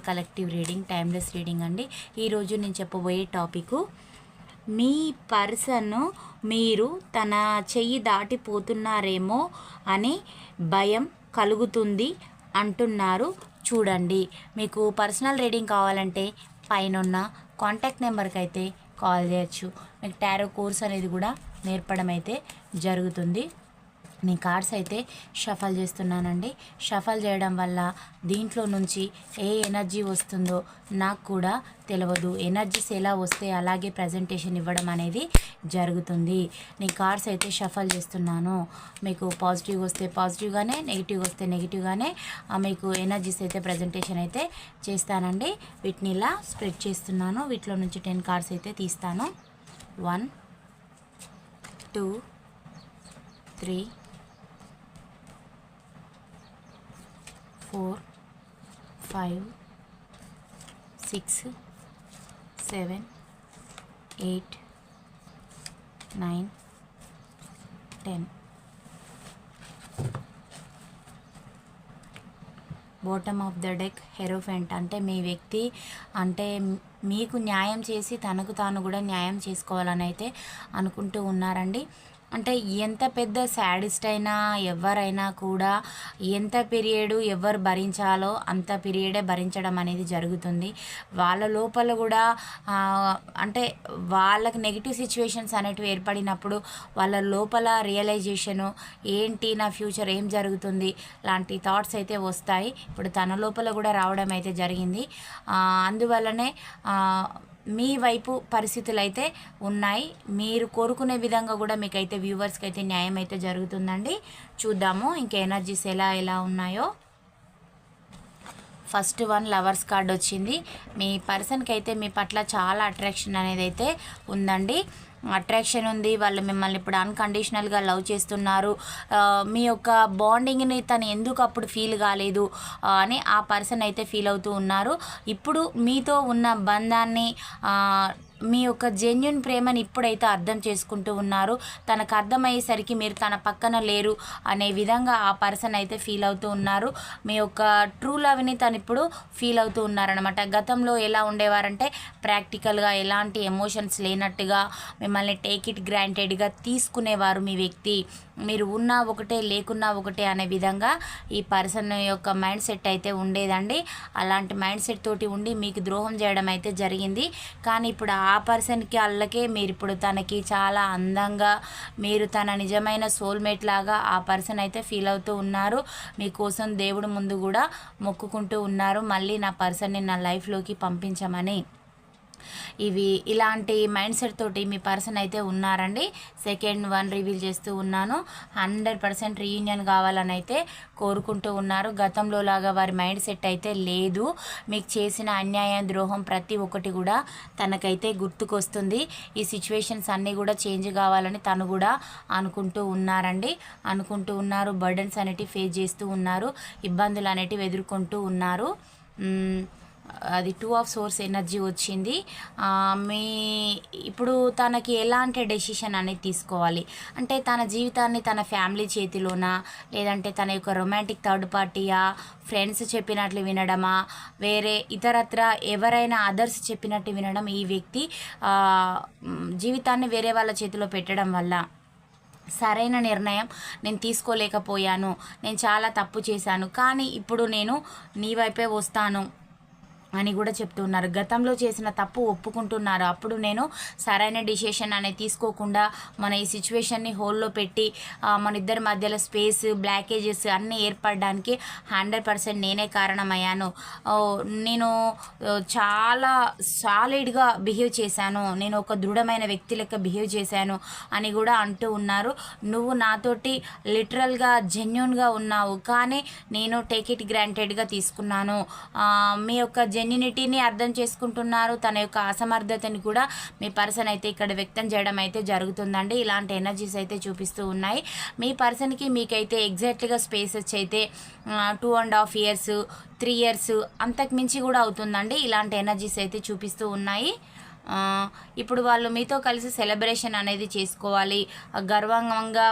collective reading timeless reading అండి. ఈరోజు నేను చెప్పబోయే టాపిక్ మీ పర్సన్ మీరు తన చెయ్యి దాటిపోతున్నారేమో అని భయం కలుగుతుంది అంటున్నారు. చూడండి మీకు పర్సనల్ రీడింగ్ కావాలంటే పైన కాంటాక్ట్ నెంబర్కి అయితే కాల్ చేయొచ్చు. మీకు టారో కోర్స్ అనేది కూడా నేర్పడం అయితే జరుగుతుంది. నేను కార్డ్స్ అయితే షఫల్ చేస్తున్నానండి. షఫల్ చేయడం వల్ల దీంట్లో నుంచి ఏ ఎనర్జీ వస్తుందో నాకు కూడా తెలియదు ఎనర్జీస్ ఎలా వస్తే అలాగే ప్రజెంటేషన్ ఇవ్వడం అనేది జరుగుతుంది. నీ కార్డ్స్ అయితే షఫల్ చేస్తున్నాను. మీకు పాజిటివ్ వస్తే పాజిటివ్గానే నెగిటివ్ వస్తే నెగిటివ్గానే ఆ, మీకు ఎనర్జీస్ అయితే ప్రజెంటేషన్ అయితే చేస్తానండి. వీటిని ఇలా స్ప్రెడ్ చేస్తున్నాను. వీటిలో నుంచి టెన్ కార్డ్స్ అయితే తీస్తాను. One two three four five six seven eight nine ten. Bottom of the deck hierophant అంటే మీ వ్యక్తి అంటే మీకు న్యాయం చేసి తనకు తాను కూడా న్యాయం చేసుకోవాలని అయితే అనుకుంటూ ఉన్నారండి. అంటే ఎంత పెద్ద శాడిస్ట్ అయినా ఎవరైనా కూడా ఎంత పీరియడ్ ఎవరు భరించాలో అంత పీరియడే భరించడం అనేది జరుగుతుంది. వాళ్ళ లోపల కూడా అంటే వాళ్ళకి నెగిటివ్ సిచ్యువేషన్స్ అనేటివి ఏర్పడినప్పుడు వాళ్ళ లోపల రియలైజేషను ఏంటి నా ఫ్యూచర్ ఏం జరుగుతుంది లాంటి థాట్స్ అయితే వస్తాయి. ఇప్పుడు తన లోపల కూడా రావడం అయితే జరిగింది. అందువల్లనే మీ వైపు పరిస్థితులు అయితే ఉన్నాయి. మీరు కోరుకునే విధంగా కూడా మీకైతే వ్యూవర్స్కి అయితే న్యాయం అయితే జరుగుతుందండి. చూద్దాము ఇంకా ఎనర్జీస్ ఎలా ఎలా ఉన్నాయో. ఫస్ట్ వన్ లవర్స్ కార్డ్ వచ్చింది. మీ పర్సన్కి అయితే మీ పట్ల చాలా అట్రాక్షన్ అనేది అయితే ఉందండి. అట్రాక్షన్ ఉంది వాళ్ళు మిమ్మల్ని ఇప్పుడు అన్కండిషనల్గా లవ్ చేస్తున్నారు. మీ యొక్క బాండింగ్ని తను ఎందుకు అప్పుడు ఫీల్ కాలేదు అని ఆ పర్సన్ అయితే ఫీల్ అవుతూ ఉన్నారు. ఇప్పుడు మీతో ఉన్న బంధాన్ని మీ యొక్క జెన్యున్ ప్రేమని ఇప్పుడైతే అర్థం చేసుకుంటూ ఉన్నారు. తనకు అర్థమయ్యేసరికి మీరు తన పక్కన లేరు అనే విధంగా ఆ పర్సన్ అయితే ఫీల్ అవుతూ ఉన్నారు. మీ యొక్క ట్రూ లవ్ని తను ఇప్పుడు ఫీల్ అవుతూ ఉన్నారనమాట గతంలో ఎలా ఉండేవారంటే ప్రాక్టికల్గా ఎలాంటి ఎమోషన్స్ లేనట్టుగా మిమ్మల్ని టేక్ ఇట్ గ్రాంటెడ్గా తీసుకునేవారు మీ వ్యక్తి. మీరు ఉన్నా ఒకటే లేకున్నా ఒకటే అనే విధంగా ఈ పర్సన్ యొక్క మైండ్ సెట్ అయితే ఉండేదండి. అలాంటి మైండ్ సెట్ తోటి ఉండి మీకు ద్రోహం చేయడం అయితే జరిగింది. కానీ ఇప్పుడు ఆ పర్సన్కి అల్లకే మీరు ఇప్పుడు తనకి చాలా అందంగా మీరు తన నిజమైన సోల్మేట్ లాగా ఆ పర్సన్ అయితే ఫీల్ అవుతూ ఉన్నారు. మీకోసం దేవుడు ముందు కూడా మొక్కుకుంటూ ఉన్నారు. మళ్ళీ నా పర్సన్ని నా లైఫ్లోకి పంపించమని. ఇవి ఇలాంటి మైండ్ సెట్ తోటి మీ పర్సన్ అయితే ఉన్నారండి. సెకండ్ వన్ రివీల్ చేస్తూ ఉన్నాను. హండ్రెడ్ పర్సెంట్ రీయూనియన్ కావాలని అయితే కోరుకుంటూ ఉన్నారు. గతంలో లాగా వారి మైండ్ సెట్ అయితే లేదు. మీకు చేసిన అన్యాయం ద్రోహం ప్రతి ఒక్కటి కూడా తనకైతే గుర్తుకొస్తుంది. ఈ సిచ్యువేషన్స్ అన్నీ కూడా చేంజ్ కావాలని తను కూడా అనుకుంటూ ఉన్నారండి. అనుకుంటూ ఉన్నారు. బర్డన్స్ అనేటివి ఫేస్ చేస్తూ ఉన్నారు. ఇబ్బందులు అనేటివి ఎదుర్కొంటూ ఉన్నారు. అది టూ ఆఫ్ సోర్స్ ఎనర్జీ వచ్చింది. మీ ఇప్పుడు తనకి ఎలాంటి డెసిషన్ అనేది తీసుకోవాలి? అంటే తన జీవితాన్ని తన ఫ్యామిలీ చేతిలోనా? లేదంటే తన యొక్క రొమాంటిక్ థర్డ్ పార్టీయా ఫ్రెండ్స్ చెప్పినట్లు వినడమా? వేరే ఇతరత్ర ఎవరైనా అదర్స్ చెప్పినట్టు వినడం ఈ వ్యక్తి జీవితాన్ని వేరే వాళ్ళ చేతిలో పెట్టడం వల్ల సరైన నిర్ణయం నేను తీసుకోలేకపోయాను. నేను చాలా తప్పు చేశాను. కానీ ఇప్పుడు నేను నీ వైపే వస్తాను. అని కూడా చెప్తున్నారు. గతంలో చేసిన తప్పు ఒప్పుకుంటున్నారు. అప్పుడు నేను సరైన డిసిషన్ అనేది తీసుకోకుండా మన ఈ సిచ్యువేషన్ని హోల్లో పెట్టి మన ఇద్దరి మధ్యలో స్పేస్ బ్లాకేజెస్ అన్నీ ఏర్పడడానికి హండ్రెడ్ పర్సెంట్ నేనే కారణమయ్యాను. నేను చాలా సాలిడ్గా బిహేవ్ చేశాను. నేను ఒక దృఢమైన వ్యక్తి లెక్క బిహేవ్ చేశాను అని కూడా అంటూ ఉన్నారు. నువ్వు నాతోటి లిటరల్గా జెన్యున్గా ఉన్నావు. కానీ నేను టేక్ ఇట్ గ్రాంటెడ్గా తీసుకున్నాను. మీ యొక్క జెన్యునిటీని అర్థం చేసుకుంటున్నారు. తన యొక్క అసమర్థతని కూడా మీ పర్సన్ అయితే ఇక్కడ వ్యక్తం చేయడం అయితే జరుగుతుందండి. ఇలాంటి ఎనర్జీస్ అయితే చూపిస్తూ ఉన్నాయి. మీ పర్సన్కి మీకైతే ఎగ్జాక్ట్గా స్పేసెస్ అయితే two and half years three years అంతకు మించి కూడా అవుతుందండి. ఇలాంటి ఎనర్జీస్ అయితే చూపిస్తూ ఉన్నాయి. ఇప్పుడు వాళ్ళు మీతో కలిసి సెలబ్రేషన్ అనేది చేసుకోవాలి గర్వంగా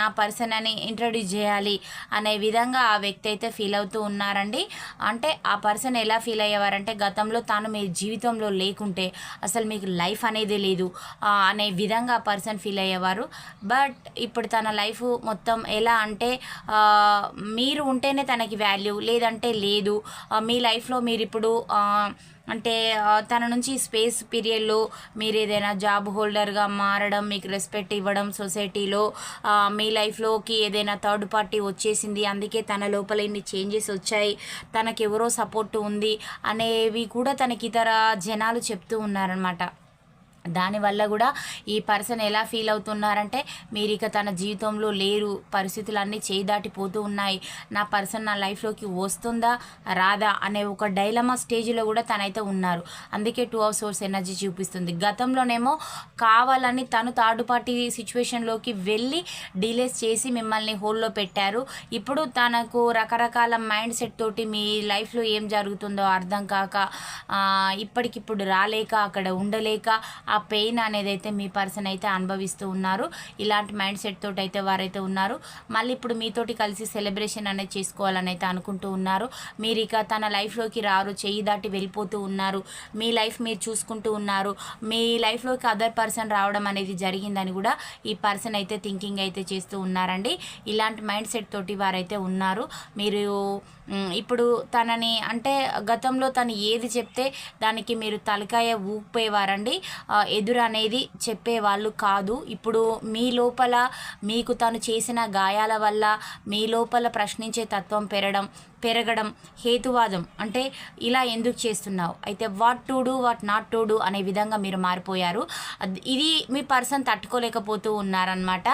నా పర్సన్ అని ఇంట్రడ్యూస్ చేయాలి అనే విధంగా ఆ వ్యక్తి అయితే ఫీల్ అవుతూ ఉన్నారండి. అంటే ఆ పర్సన్ ఎలా ఫీల్ అయ్యేవారంటే గతంలో తాను మీ జీవితంలో లేకుంటే అసలు మీకు లైఫ్ అనేది లేదు అనే విధంగా ఆ పర్సన్ ఫీల్ అయ్యేవారు. బట్ ఇప్పుడు తన లైఫ్ మొత్తం ఎలా అంటే మీరు ఉంటేనే తనకి వాల్యూ లేదంటే లేదు మీ లైఫ్లో మీరు ఇప్పుడు అంటే తన నుంచి స్పేస్ పీరియడ్లో మీరు ఏదైనా జాబ్ హోల్డర్గా మారడం మీకు రెస్పెక్ట్ ఇవ్వడం సొసైటీలో మీ లైఫ్లోకి ఏదైనా థర్డ్ పార్టీ వచ్చేసింది అందుకే తన లోపల ఇన్ని చేంజెస్ వచ్చాయి తనకెవరో ఎవరో సపోర్ట్ ఉంది అనేవి కూడా తనకి ఇతర జనాలు చెప్తూ ఉన్నారనమాట దానివల్ల కూడా ఈ పర్సన్ ఎలా ఫీల్ అవుతున్నారంటే మీరు ఇక తన జీవితంలో లేరు పరిస్థితులన్నీ చేయి దాటిపోతూ ఉన్నాయి నా పర్సన్ నా లైఫ్లోకి వస్తుందా రాదా అనే ఒక డైలమా స్టేజ్లో కూడా తనైతే ఉన్నారు. అందుకే టూ ఆఫ్ సోర్స్ ఎనర్జీ చూపిస్తుంది. గతంలోనేమో కావాలని తను థర్డ్ పార్టీ సిచ్యువేషన్లోకి వెళ్ళి డిలేస్ చేసి మిమ్మల్ని హోల్లో పెట్టారు. ఇప్పుడు తనకు రకరకాల మైండ్ సెట్ తోటి మీ లైఫ్లో ఏం జరుగుతుందో అర్థం కాక ఇప్పటికిప్పుడు రాలేక అక్కడ ఉండలేక ఆ ఆ పెయిన్ అనేది అయితే మీ పర్సన్ అయితే అనుభవిస్తూ ఉన్నారు. ఇలాంటి మైండ్ సెట్ తోటి అయితే వారైతే ఉన్నారు. మళ్ళీ ఇప్పుడు మీతోటి కలిసి సెలబ్రేషన్ అనేది చేసుకోవాలని అయితే అనుకుంటూ ఉన్నారు. మీరు ఇక తన లైఫ్లోకి రారు చెయ్యి దాటి వెళ్ళిపోతూ ఉన్నారు. మీ లైఫ్ మీరు చూసుకుంటూ ఉన్నారు. మీ లైఫ్లోకి అదర్ పర్సన్ రావడం అనేది జరిగిందని కూడా ఈ పర్సన్ అయితే థింకింగ్ అయితే చేస్తూ ఉన్నారండి. ఇలాంటి మైండ్ సెట్ తోటి వారైతే ఉన్నారు. మీరు ఇప్పుడు తనని అంటే గతంలో తను ఏది చెప్తే దానికి మీరు తలకాయ ఊపిపోయేవారండి ఎదురనేది ఎదురు అనేది చెప్పేవాళ్ళు కాదు. ఇప్పుడు మీ లోపల మీకు తను చేసిన గాయాల వల్ల మీ లోపల ప్రశ్నించే తత్వం పెరగడం పెరగడం హేతువాదం అంటే ఇలా ఎందుకు చేస్తున్నావు? అయితే what to do what not to do అనే విధంగా మీరు మారిపోయారు. ఇది మీ పర్సన్ తట్టుకోలేకపోతూ ఉన్నారనమాట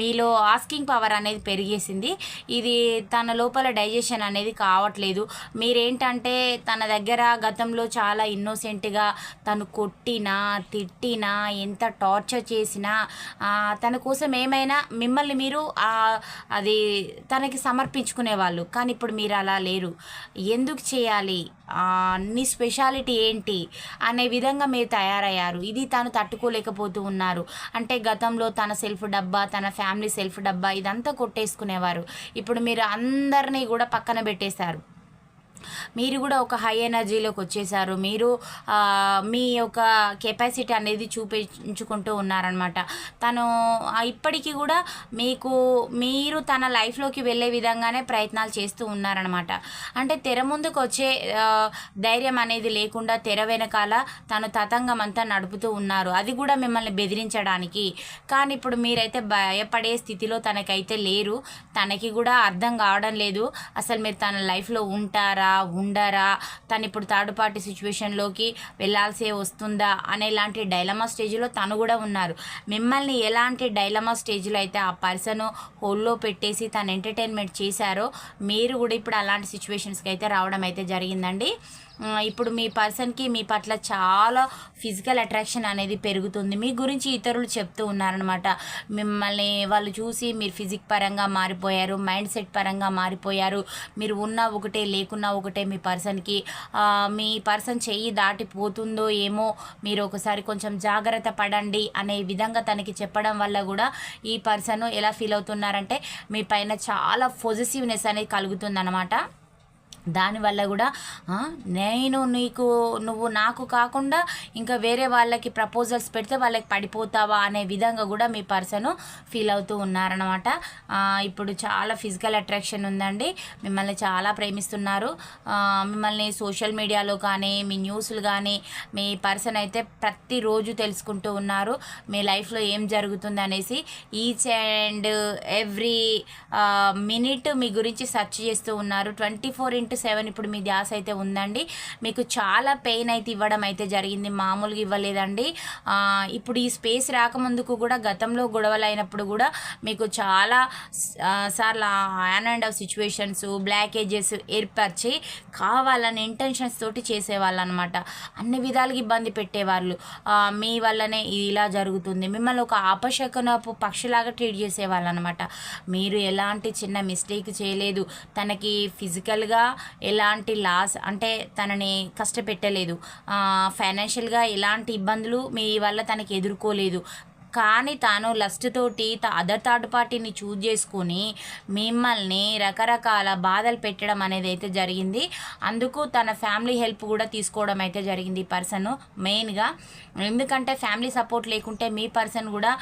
మీలో ఆస్కింగ్ పవర్ అనేది పెరిగేసింది. ఇది తన లోపల డైజెషన్ అనేది కావట్లేదు. మీరేంటంటే తన దగ్గర గతంలో చాలా ఇన్నోసెంట్గా తను కొట్టినా తిట్టినా ఎంత టార్చర్ చేసినా తన కోసం ఏమైనా మిమ్మల్ని మీరు అది తనకి సమర్పించుకునేవాళ్ళు. కానీ ఇప్పుడు మీరు అలా లేరు. ఎందుకు చేయాలి? అన్ని నీ స్పెషాలిటీ ఏంటి? అనే విధంగా మీరు తయారయ్యారు. ఇది తను తట్టుకోలేకపోతూ ఉన్నారు. అంటే గతంలో తన సెల్ఫ్ డబ్బా తన ఫ్యామిలీ సెల్ఫ్ డబ్బా ఇదంతా కొట్టేసుకునేవారు. ఇప్పుడు మీరు అందరినీ కూడా పక్కన పెట్టేశారు. మీరు కూడా ఒక హై ఎనర్జీలోకి వచ్చేసారు. మీరు మీ యొక్క కెపాసిటీ అనేది చూపించుకుంటూ ఉన్నారనమాట తను ఇప్పటికీ కూడా మీకు మీరు తన లైఫ్లోకి వెళ్ళే విధంగానే ప్రయత్నాలు చేస్తూ ఉన్నారనమాట అంటే తెర ముందుకు వచ్చే ధైర్యం అనేది లేకుండా తెర వెనకాల తను తతంగం అంతా నడుపుతూ ఉన్నారు. అది కూడా మిమ్మల్ని బెదిరించడానికి. కానీ ఇప్పుడు మీరైతే భయపడే స్థితిలో తనకైతే లేరు. తనకి కూడా అర్థం కావడం లేదు. అసలు మీరు తన లైఫ్లో ఉంటారా? ఉండరా? తను ఇప్పుడు థర్డ్ పార్టీ సిచ్యువేషన్లోకి వెళ్ళాల్సి వస్తుందా? అనే లాంటి డైలమా స్టేజ్లో తను కూడా ఉన్నారు. మిమ్మల్ని ఎలాంటి డైలమా స్టేజ్లో అయితే ఆ పర్సన్ హోల్లో పెట్టేసి తను ఎంటర్టైన్మెంట్ చేశారో మీరు కూడా ఇప్పుడు అలాంటి సిచ్యువేషన్స్కి అయితే రావడం అయితే జరిగిందండి. ఇప్పుడు మీ పర్సన్కి మీ పట్ల చాలా ఫిజికల్ అట్రాక్షన్ అనేది పెరుగుతుంది. మీ గురించి ఇతరులు చెప్తూ ఉన్నారనమాట మిమ్మల్ని వాళ్ళు చూసి మీరు ఫిజిక్ పరంగా మారిపోయారు మైండ్ సెట్ పరంగా మారిపోయారు మీరు ఉన్న ఒకటే లేకున్నా ఒకటే మీ పర్సన్కి మీ పర్సన్ చెయ్యి దాటిపోతుందో ఏమో మీరు ఒకసారి కొంచెం జాగ్రత్త పడండి అనే విధంగా తనకి చెప్పడం వల్ల కూడా ఈ పర్సన్ ఎలా ఫీల్ అవుతున్నారంటే మీ పైన చాలా పొజిటివ్నెస్ అనేది కలుగుతుందన్నమాట. దానివల్ల కూడా నేను నీకు నువ్వు నాకు కాకుండా ఇంకా వేరే వాళ్ళకి ప్రపోజల్స్ పెడితే వాళ్ళకి పడిపోతావా అనే విధంగా కూడా మీ పర్సన్ ఫీల్ అవుతూ ఉన్నారనమాట ఇప్పుడు చాలా ఫిజికల్ అట్రాక్షన్ ఉందండి. మిమ్మల్ని చాలా ప్రేమిస్తున్నారు. మిమ్మల్ని సోషల్ మీడియాలో కానీ మీ న్యూస్లు కానీ మీ పర్సన్ అయితే ప్రతిరోజు తెలుసుకుంటూ ఉన్నారు. మీ లైఫ్లో ఏం జరుగుతుంది అనేసి ఈచ్ అండ్ ఎవ్రీ మినిట్ మీ గురించి సెర్చ్ చేస్తూ ఉన్నారు. ట్వంటీ ఫోర్ ఇంటూ సెవెన్ ఇప్పుడు మీ ధ్యాస అయితే ఉందండి. మీకు చాలా పెయిన్ అయితే ఇవ్వడం అయితే జరిగింది. మామూలుగా ఇవ్వలేదండి. ఇప్పుడు ఈ స్పేస్ రాకముందుకు కూడా గతంలో గొడవలు అయినప్పుడు కూడా మీకు చాలా సార్లు on and off situations blockages ఏర్పరిచి కావాలని ఇంటెన్షన్స్ తోటి చేసేవాళ్ళు అనమాట అన్ని విధాలుగా ఇబ్బంది పెట్టేవాళ్ళు. మీ వల్లనే ఇది ఇలా జరుగుతుంది. మిమ్మల్ని ఒక అపశకనపు పక్షిలాగా ట్రీట్ చేసేవాళ్ళు అనమాట మీరు ఎలాంటి చిన్న మిస్టేక్ చేయలేదు. తనకి ఫిజికల్గా ఎలాంటి లాస్ అంటే తనని కష్టపెట్టలేదు. ఫైనాన్షియల్గా ఎలాంటి ఇబ్బందులు మీ వల్ల తనకి ఎదుర్కోలేదు. కానీ తాను లస్ట్ తోటి అదర్ థర్డ్ పార్టీని చూజ్ చేసుకొని మిమ్మల్ని రకరకాల బాధలు పెట్టడం అనేది అయితే జరిగింది. అందుకు తన ఫ్యామిలీ హెల్ప్ కూడా తీసుకోవడం అయితే జరిగింది ఈ పర్సన్ మెయిన్గా. ఎందుకంటే ఫ్యామిలీ సపోర్ట్ లేకుంటే మీ పర్సన్ కూడా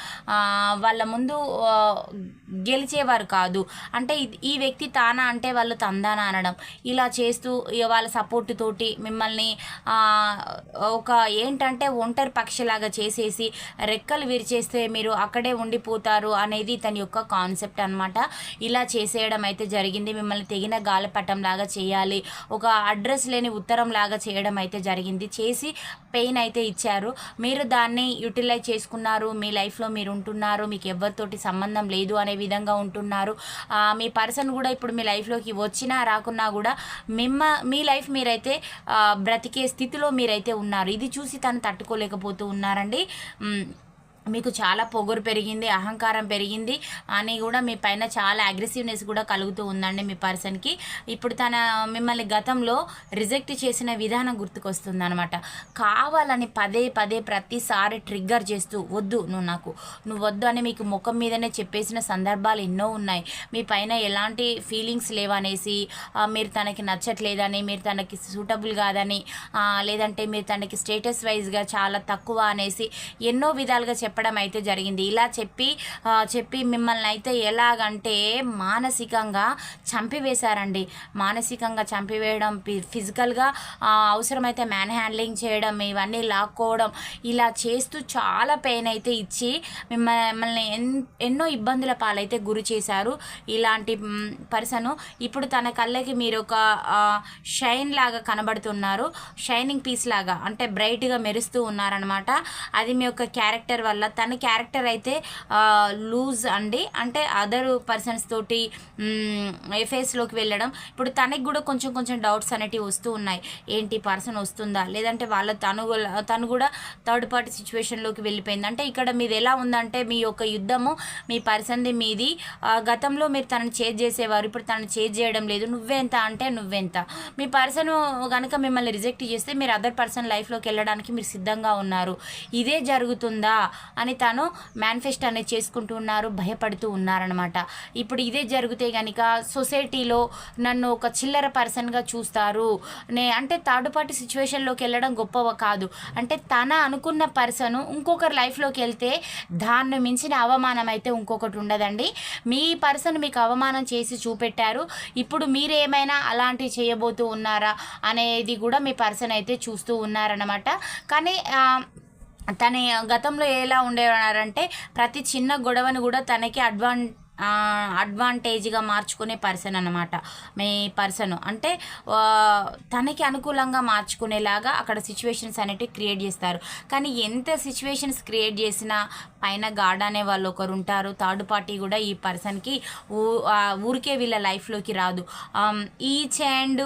వాళ్ళ ముందు గెలిచేవారు కాదు. అంటే ఈ వ్యక్తి తానా అంటే వాళ్ళు తందానా అనడం. ఇలా చేస్తూ ఇక వాళ్ళ సపోర్ట్ తోటి మిమ్మల్ని ఒక ఏంటంటే ఒంటరి పక్షిలాగా చేసేసి రెక్కలు చేస్తే మీరు అక్కడే ఉండిపోతారు అనేది తన యొక్క కాన్సెప్ట్ అనమాట ఇలా చేసేయడం అయితే జరిగింది. మిమ్మల్ని తెగిన గాలిపటం లాగా చేయాలి. ఒక అడ్రస్ లేని ఉత్తరం లాగా చేయడం అయితే జరిగింది. చేసి పెయిన్ అయితే ఇచ్చారు. మీరు దాన్ని యూటిలైజ్ చేసుకున్నారు. మీ లైఫ్లో మీరు ఉంటున్నారు. మీకు ఎవరితోటి సంబంధం లేదు అనే విధంగా ఉంటున్నారు. మీ పర్సన్ కూడా ఇప్పుడు మీ లైఫ్లోకి వచ్చినా రాకున్నా కూడా మిమ్మ మీ లైఫ్ మీరైతే బ్రతికే స్థితిలో మీరైతే ఉన్నారు. ఇది చూసి తను తట్టుకోలేకపోతూ ఉన్నారండి. మీకు చాలా పొగరు పెరిగింది అహంకారం పెరిగింది అని కూడా మీ పైన చాలా అగ్రెసివ్నెస్ కూడా కలుగుతూ ఉందండి మీ పర్సన్కి. ఇప్పుడు తన మిమ్మల్ని గతంలో రిజెక్ట్ చేసిన విధానం గుర్తుకొస్తుంది అనమాట కావాలని పదే పదే ప్రతిసారి ట్రిగ్గర్ చేస్తూ వద్దు నువ్వు నాకు నువ్వు వద్దు అని మీకు ముఖం మీదనే చెప్పేసిన సందర్భాలు ఎన్నో ఉన్నాయి. మీ పైన ఎలాంటి ఫీలింగ్స్ లేవనేసి మీరు తనకి నచ్చట్లేదని మీరు తనకి సూటబుల్ కాదని లేదంటే మీరు తనకి స్టేటస్ వైజ్గా చాలా తక్కువ అనేసి ఎన్నో విధాలుగా చెప్పడం అయితే జరిగింది. ఇలా చెప్పి చెప్పి మిమ్మల్ని అయితే ఎలాగంటే మానసికంగా చంపివేశారండి. మానసికంగా చంపివేయడం ఫిజికల్గా అవసరమైతే మ్యాన్ హ్యాండ్లింగ్ చేయడం ఇవన్నీ లాక్కోవడం ఇలా చేస్తూ చాలా పెయిన్ అయితే ఇచ్చి మిమ్మల్ని ఎన్- ఎన్నో ఇబ్బందుల పాలైతే గురి చేశారు ఇలాంటి పర్సను. ఇప్పుడు తన కళ్ళకి మీరు ఒక షైన్ లాగా కనబడుతున్నారు. షైనింగ్ పీస్ లాగా అంటే బ్రైట్గా మెరుస్తూ ఉన్నారనమాట అది మీ యొక్క క్యారెక్టర్ వల్ల తన క్యారెక్టర్ అయితే లూజ్ అండి. అంటే అదర్ పర్సన్స్ తోటి ఎఫేస్లోకి వెళ్ళడం. ఇప్పుడు తనకి కూడా కొంచెం కొంచెం డౌట్స్ అనేటివి వస్తూ ఉన్నాయి. ఏంటి పర్సన్ వస్తుందా? లేదంటే వాళ్ళ తను తను కూడా థర్డ్ పార్టీ సిచ్యువేషన్లోకి వెళ్ళిపోయింది. అంటే ఇక్కడ మీది ఎలా ఉందంటే మీ యొక్క యుద్ధము మీ పర్సన్ది మీది గతంలో మీరు తనని చేజ్ చేసేవారు. ఇప్పుడు తనని చేజ్ చేయడం లేదు. నువ్వెంత అంటే నువ్వెంత. మీ పర్సన్ కనుక మిమ్మల్ని రిజెక్ట్ చేస్తే మీరు అదర్ పర్సన్ లైఫ్లోకి వెళ్ళడానికి మీరు సిద్ధంగా ఉన్నారు. ఇదే జరుగుతుందా? అని తాను మేనిఫెస్ట్ అనేది చేసుకుంటూ ఉన్నారు భయపడుతూ ఉన్నారనమాట ఇప్పుడు ఇదే జరిగితే కనుక సొసైటీలో నన్ను ఒక చిల్లర పర్సన్గా చూస్తారు. నే అంటే థర్డ్ పార్టీ సిచ్యువేషన్లోకి వెళ్ళడం గొప్పవ కాదు. అంటే తన అనుకున్న పర్సన్ ఇంకొకరి లైఫ్లోకి వెళ్తే దాన్ని మించిన అవమానం అయితే ఇంకొకటి ఉండదండి. మీ పర్సన్ మీకు అవమానం చేసి చూపెట్టారు. ఇప్పుడు మీరేమైనా అలాంటివి చేయబోతూ ఉన్నారా అనేది కూడా మీ పర్సన్ అయితే చూస్తూ ఉన్నారనమాట కానీ తన గతంలో ఎలా ఉండేవారంటే ప్రతి చిన్న గొడవను కూడా తనకి అడ్వాన్ అడ్వాంటేజ్గా మార్చుకునే పర్సన్ అనమాట మీ పర్సన్. అంటే తనకి అనుకూలంగా మార్చుకునేలాగా అక్కడ సిచ్యువేషన్స్ అనేటివి క్రియేట్ చేస్తారు. కానీ ఎంత సిచ్యువేషన్స్ క్రియేట్ చేసినా పైన గాడ్ అనే వాళ్ళు ఒకరు ఉంటారు. థర్డ్ పార్టీ కూడా ఈ పర్సన్కి ఊ ఊరికే వీళ్ళ లైఫ్లోకి రాదు. ఈచ్ అండ్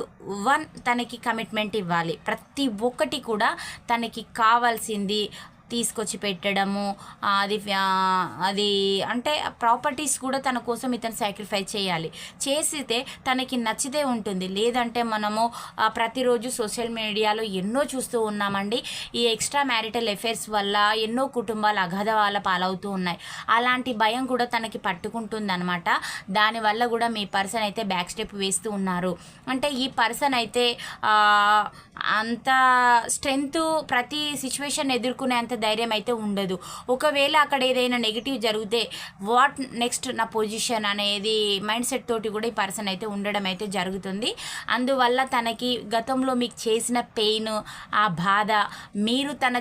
వన్ తనకి కమిట్మెంట్ ఇవ్వాలి. ప్రతి ఒక్కటి కూడా తనకి కావాల్సింది తీసుకొచ్చి పెట్టడము అది అది అంటే ప్రాపర్టీస్ కూడా తన కోసం ఇతను సాక్రిఫైస్ చేయాలి. చేసితే తనకి నచ్చితే ఉంటుంది. లేదంటే మనము ప్రతిరోజు సోషల్ మీడియాలో ఎన్నో చూస్తూ ఉన్నామండి. ఈ ఎక్స్ట్రా మ్యారిటల్ ఎఫైర్స్ వల్ల ఎన్నో కుటుంబాలు అగాధవాల పాలవుతూ ఉన్నాయి. అలాంటి భయం కూడా తనకి పట్టుకుంటుంది అనమాట దానివల్ల కూడా మీ పర్సన్ అయితే బ్యాక్ స్టెప్ వేస్తూ ఉన్నారు. అంటే ఈ పర్సన్ అయితే అంత స్ట్రెంగ్త్ ప్రతి సిచ్యువేషన్ ఎదుర్కొనే అంత ధైర్యం అయితే ఉండదు. ఒకవేళ అక్కడ ఏదైనా నెగిటివ్ జరిగితే వాట్ నెక్స్ట్ నా పొజిషన్ అనేది మైండ్ సెట్ తోటి కూడా ఈ పర్సన్ అయితే ఉండడం అయితే జరుగుతుంది. అందువల్ల తనకి గతంలో మీకు చేసిన పెయిన్ ఆ బాధ మీరు తన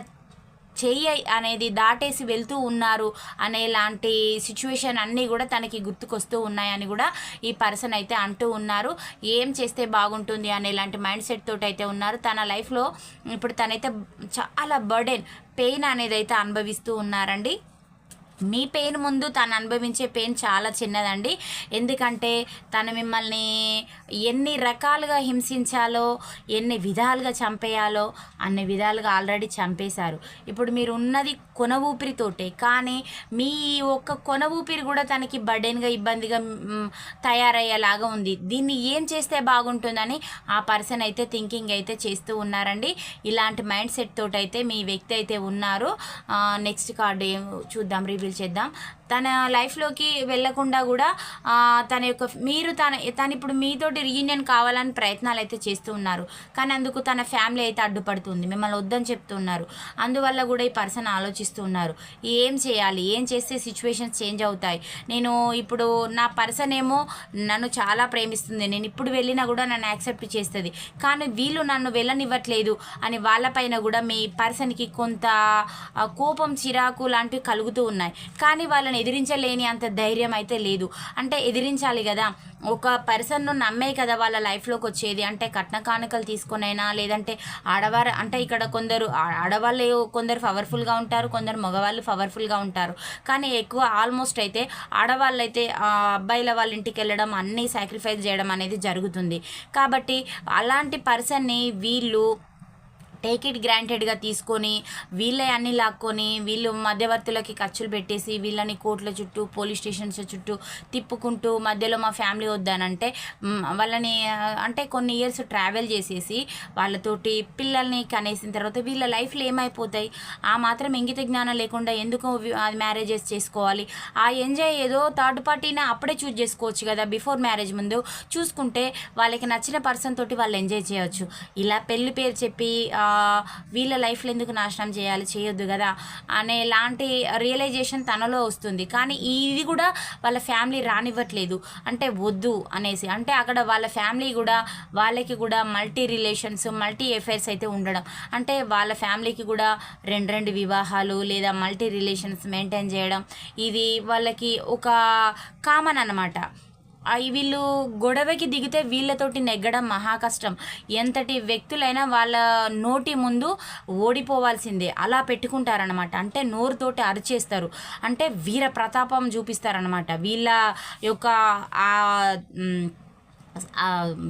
చెయ్యి అనేది దాటేసి వెళ్తూ ఉన్నారు అనేలాంటి సిచ్యువేషన్ అన్నీ కూడా తనకి గుర్తుకొస్తూ ఉన్నాయని కూడా ఈ పర్సన్ అయితే అంటూ ఉన్నారు. ఏం చేస్తే బాగుంటుంది అనేలాంటి మైండ్ సెట్ తోటి అయితే ఉన్నారు. తన లైఫ్లో ఇప్పుడు తనైతే చాలా బర్డెన్ పెయిన్ అనేది అయితే అనుభవిస్తూ ఉన్నారండి. మీ పెయిన్ ముందు తను అనుభవించే పెయిన్ చాలా చిన్నదండి. ఎందుకంటే తను మిమ్మల్ని ఎన్ని రకాలుగా హింసించాలో ఎన్ని విధాలుగా చంపేయాలో అన్ని విధాలుగా ఆల్రెడీ చంపేశారు. ఇప్పుడు మీరు ఉన్నది కొన ఊపిరితోటే కానీ మీ ఒక్క కొన ఊపిరి కూడా తనకి బర్డెన్గా ఇబ్బందిగా తయారయ్యేలాగా ఉంది. దీన్ని ఏం చేస్తే బాగుంటుందని ఆ పర్సన్ అయితే థింకింగ్ అయితే చేస్తూ ఉన్నారండి. ఇలాంటి మైండ్ సెట్ తోటైతే అయితే మీ వ్యక్తి అయితే ఉన్నారు. నెక్స్ట్ కార్డు ఏం చూద్దాం రివీల్ చేద్దాం. తన లైఫ్లోకి వెళ్ళకుండా కూడా తన యొక్క మీరు తన తను ఇప్పుడు మీతోటి రీయూనియన్ కావాలని ప్రయత్నాలు అయితే చేస్తూ ఉన్నారు. కానీ అందుకు తన ఫ్యామిలీ అయితే అడ్డుపడుతుంది. మిమ్మల్ని వద్దని చెప్తున్నారు. అందువల్ల కూడా ఈ పర్సన్ ఆలోచిస్తూ ఉన్నారు. ఏం చేయాలి? ఏం చేస్తే సిచ్యువేషన్స్ చేంజ్ అవుతాయి? నేను ఇప్పుడు నా పర్సన్ ఏమో నన్ను చాలా ప్రేమిస్తుంది. నేను ఇప్పుడు వెళ్ళినా కూడా నన్ను యాక్సెప్ట్ చేస్తుంది. కానీ వీళ్ళు నన్ను వెళ్ళనివ్వట్లేదు అని వాళ్ళపైన కూడా మీ పర్సన్కి కొంత కోపం చిరాకు లాంటివి కలుగుతూ ఉన్నాయి. కానీ వాళ్ళని ఎదిరించలేని అంత ధైర్యం అయితే లేదు. అంటే ఎదిరించాలి కదా. ఒక పర్సన్ను నమ్మే కదా వాళ్ళ లైఫ్లోకి వచ్చేది. అంటే కట్న కానుకలు తీసుకునైనా లేదంటే ఆడవారు అంటే ఇక్కడ కొందరు ఆడవాళ్ళు కొందరు పవర్ఫుల్గా ఉంటారు కొందరు మగవాళ్ళు పవర్ఫుల్గా ఉంటారు. కానీ ఎక్కువ ఆల్మోస్ట్ అయితే ఆడవాళ్ళు అయితే అబ్బాయిల వాళ్ళ ఇంటికి వెళ్ళడం అన్నీ సాక్రిఫైస్ చేయడం అనేది జరుగుతుంది. కాబట్టి అలాంటి పర్సన్ని వీళ్ళు టేక్ ఇట్ గ్రాంటెడ్గా తీసుకొని వీళ్ళే అన్ని లాక్కొని వీళ్ళు మధ్యవర్తులకి ఖర్చులు పెట్టేసి వీళ్ళని కోర్టుల చుట్టూ పోలీస్ స్టేషన్స్ చుట్టూ తిప్పుకుంటూ మధ్యలో మా ఫ్యామిలీ వద్దానంటే వాళ్ళని అంటే కొన్ని ఇయర్స్ ట్రావెల్ చేసేసి వాళ్ళతోటి పిల్లల్ని కనేసిన తర్వాత వీళ్ళ లైఫ్లో ఏమైపోతాయి? ఆ మాత్రం ఇంగిత జ్ఞానం లేకుండా ఎందుకు మ్యారేజెస్ చేసుకోవాలి? ఆ ఎంజాయ్ ఏదో థర్డ్ పార్టీని అప్పుడే చూజ్ చేసుకోవచ్చు కదా బిఫోర్ మ్యారేజ్ ముందు. చూసుకుంటే వాళ్ళకి నచ్చిన పర్సన్ తోటి వాళ్ళు ఎంజాయ్ చేయవచ్చు ఇలా పెళ్ళి పేరు చెప్పి వీళ్ళ లైఫ్లో ఎందుకు నాశనం చేయాలి చేయొద్దు కదా అనే లాంటి రియలైజేషన్ తనలో వస్తుంది. కానీ ఇది కూడా వాళ్ళ ఫ్యామిలీ రానివ్వట్లేదు. అంటే వద్దు అనేసి. అంటే అక్కడ వాళ్ళ ఫ్యామిలీ కూడా వాళ్ళకి కూడా మల్టీ రిలేషన్స్ మల్టీ ఎఫైర్స్ అయితే ఉండడం. అంటే వాళ్ళ ఫ్యామిలీకి కూడా రెండు రెండు వివాహాలు లేదా మల్టీ రిలేషన్స్ మెయింటైన్ చేయడం. ఇది వాళ్ళకి ఒక కామన్ అనమాట వీళ్ళు గొడవకి దిగితే వీళ్ళతోటి నెగ్గడం మహా కష్టం. ఎంతటి వ్యక్తులైనా వాళ్ళ నోటి ముందు ఓడిపోవాల్సిందే. అలా పెట్టుకుంటారనమాట అంటే నోరుతోటి అరిచేస్తారు. అంటే వీర ప్రతాపం చూపిస్తారనమాట వీళ్ళ యొక్క ఆ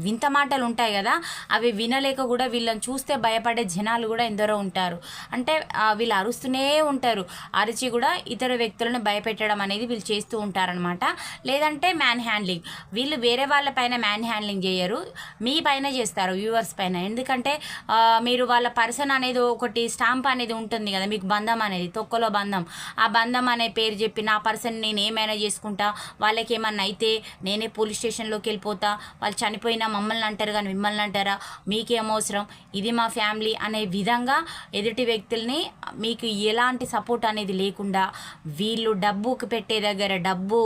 వింత మాటలు ఉంటాయి కదా అవి వినలేక కూడా వీళ్ళని చూస్తే భయపడే జనాలు కూడా ఎందరో ఉంటారు. అంటే వీళ్ళు అరుస్తూనే ఉంటారు. అరిచి కూడా ఇతర వ్యక్తులను భయపెట్టడం అనేది వీళ్ళు చేస్తూ ఉంటారనమాట లేదంటే మ్యాన్ హ్యాండ్లింగ్ వీళ్ళు వేరే వాళ్ళ పైన మ్యాన్ హ్యాండ్లింగ్ చేయరు. మీ పైన చేస్తారు వ్యూవర్స్ పైన. ఎందుకంటే మీరు వాళ్ళ పర్సన్ అనేది ఒకటి స్టాంప్ అనేది ఉంటుంది కదా మీకు బంధం అనేది తొక్కలో బంధం. ఆ బంధం అనే పేరు చెప్పి నా పర్సన్ నేను ఏమైనా చేసుకుంటా వాళ్ళకి ఏమన్నా అయితే నేనే పోలీస్ స్టేషన్లోకి వెళ్ళిపోతా వాళ్ళు చనిపోయినా మమ్మల్ని అంటారు కానీ మిమ్మల్ని అంటారా? మీకేమవసరం ఇది మా ఫ్యామిలీ అనే విధంగా ఎదుటి వ్యక్తుల్ని మీకు ఎలాంటి సపోర్ట్ అనేది లేకుండా వీళ్ళు డబ్బుకి పెట్టే దగ్గర డబ్బు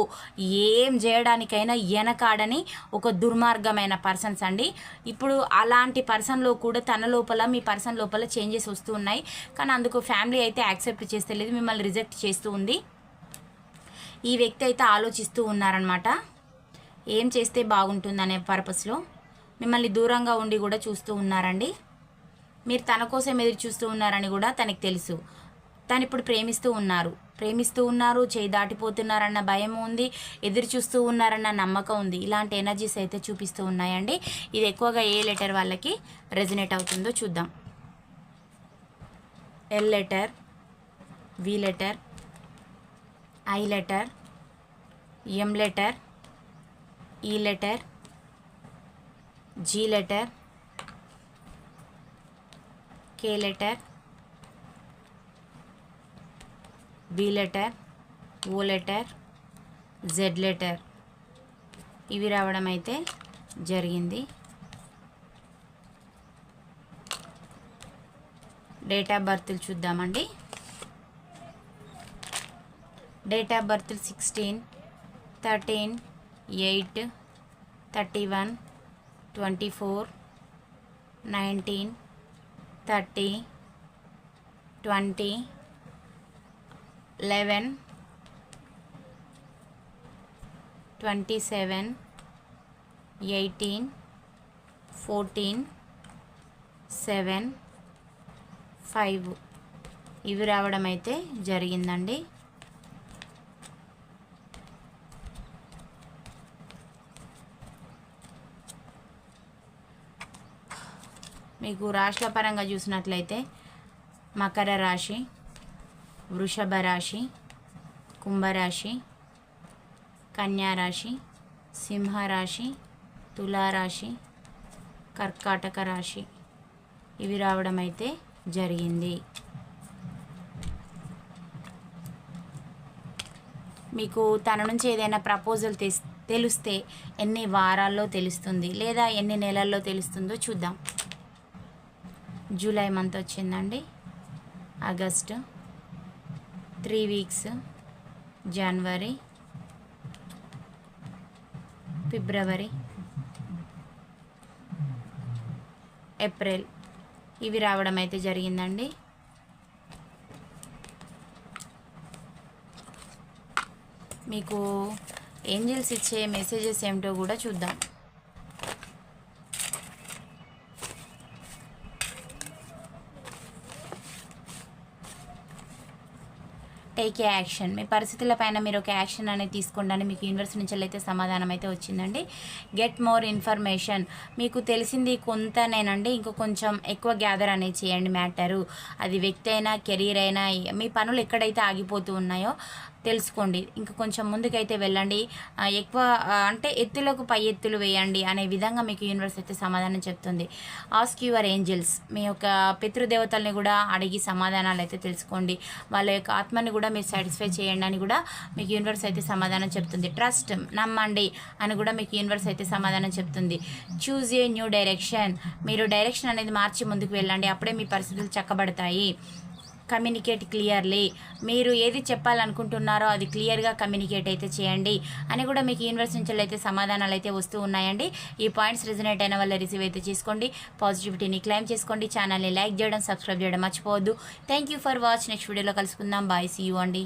ఏం చేయడానికైనా వెనకాడని ఒక దుర్మార్గమైన పర్సన్స్ అండి. ఇప్పుడు అలాంటి పర్సన్లో కూడా తన లోపల మీ పర్సన్ లోపల చేంజెస్ వస్తూ ఉన్నాయి. కానీ అందుకు ఫ్యామిలీ అయితే యాక్సెప్ట్ చేస్తలేదు మిమ్మల్ని రిజెక్ట్ చేస్తూ ఉంది. ఈ వ్యక్తి అయితే ఆలోచిస్తూ ఉన్నారనమాట ఏం చేస్తే బాగుంటుందనే పర్పస్లో మిమ్మల్ని దూరంగా ఉండి కూడా చూస్తూ ఉన్నారండి. మీరు తన కోసం ఎదురు చూస్తూ ఉన్నారని కూడా తనకి తెలుసు. తను ఇప్పుడు ప్రేమిస్తూ ఉన్నారు. ప్రేమిస్తూ ఉన్నారు చేయి దాటిపోతున్నారన్న భయం ఉంది ఎదురు చూస్తూ ఉన్నారన్న నమ్మకం ఉంది. ఇలాంటి ఎనర్జీస్ అయితే చూపిస్తూ ఉన్నాయండి. ఇది ఎక్కువగా ఏ లెటర్ వాళ్ళకి రెజినేట్ అవుతుందో చూద్దాం. L letter V letter I letter M letter E letter G letter K letter B letter O letter Z letter. ఇవి రావడం అయితే జరిగింది. డేట్ ఆఫ్ బర్త్లు చూద్దామండి. Date of birth sixteen thirteen eight thirty one twenty four nineteen thirty twenty eleven twenty seven eighteen fourteen seven five. ఇవి రావడం అయితే జరిగిందండి. మీకు రాశుల పరంగా చూసినట్లయితే మకర రాశి వృషభ రాశి కుంభరాశి కన్యారాశి సింహరాశి తులారాశి కర్కాటక రాశి. ఇవి రావడం అయితే జరిగింది. మీకు తన నుంచి ఏదైనా ప్రపోజల్ తెస్ తెలిస్తే ఎన్ని వారాల్లో తెలుస్తుంది లేదా ఎన్ని నెలల్లో తెలుస్తుందో చూద్దాం. జూలై మంత్ వచ్చిందండి. ఆగస్టు. Three weeks. జనవరి. ఫిబ్రవరి. ఏప్రిల్. ఇవి రావడం అయితే జరిగిందండి. మీకు ఏంజిల్స్ ఇచ్చే మెసేజెస్ ఏమిటో కూడా చూద్దాం. టేక్ ఏ యాక్షన్ మీ పరిస్థితుల పైన మీరు ఒక యాక్షన్ అనేది తీసుకోండి మీకు యూనివర్స్ నుంచి అయితే సమాధానం అయితే వచ్చిందండి. గెట్ మోర్ ఇన్ఫర్మేషన్ మీకు తెలిసింది కొంతనేనండి. ఇంకో కొంచెం ఎక్కువ గ్యాదర్ అనేది చేయండి మ్యాటరు అది వ్యక్తి అయినా కెరీర్ అయినా మీ పనులు ఎక్కడైతే ఆగిపోతూ ఉన్నాయో తెలుసుకోండి. ఇంకా కొంచెం ముందుకైతే వెళ్ళండి. ఎక్కువ అంటే ఎత్తులకు పై ఎత్తులు వేయండి అనే విధంగా మీకు యూనివర్స్ అయితే సమాధానం చెప్తుంది. ఆస్క్ యువర్ ఏంజల్స్ మీ యొక్క పితృదేవతల్ని కూడా అడిగి సమాధానాలు అయితే తెలుసుకోండి. వాళ్ళ యొక్క ఆత్మని కూడా మీరు సాటిస్ఫై చేయండి అని కూడా మీకు యూనివర్స్ అయితే సమాధానం చెప్తుంది. ట్రస్ట్ నమ్మండి అని కూడా మీకు యూనివర్స్ అయితే సమాధానం చెప్తుంది. చూజ్ ఏ న్యూ డైరెక్షన్ మీరు డైరెక్షన్ అనేది మార్చి ముందుకు వెళ్ళండి. అప్పుడే మీ పరిస్థితులు చక్కబడతాయి. కమ్యూనికేట్ క్లియర్లీ మీరు ఏది చెప్పాలనుకుంటున్నారో అది క్లియర్గా కమ్యూనికేట్ అయితే చేయండి. అని కూడా మీకు యూనివర్స్ నుంచి అయితే సమాధానాలు అయితే వస్తూ ఉన్నాయండి. ఈ పాయింట్స్ రిజనేట్ అయిన వల్ల రిసీవ్ అయితే చేసుకోండి. పాజిటివిటీని క్లైమ్ చేసుకోండి. ఛానల్ని లైక్ చేయడం సబ్స్క్రైబ్ చేయడం మర్చిపోవద్దు. Thank you for watch next వీడియోలో కలుసుకుందాం. బాయ్ సీ యూ అండి.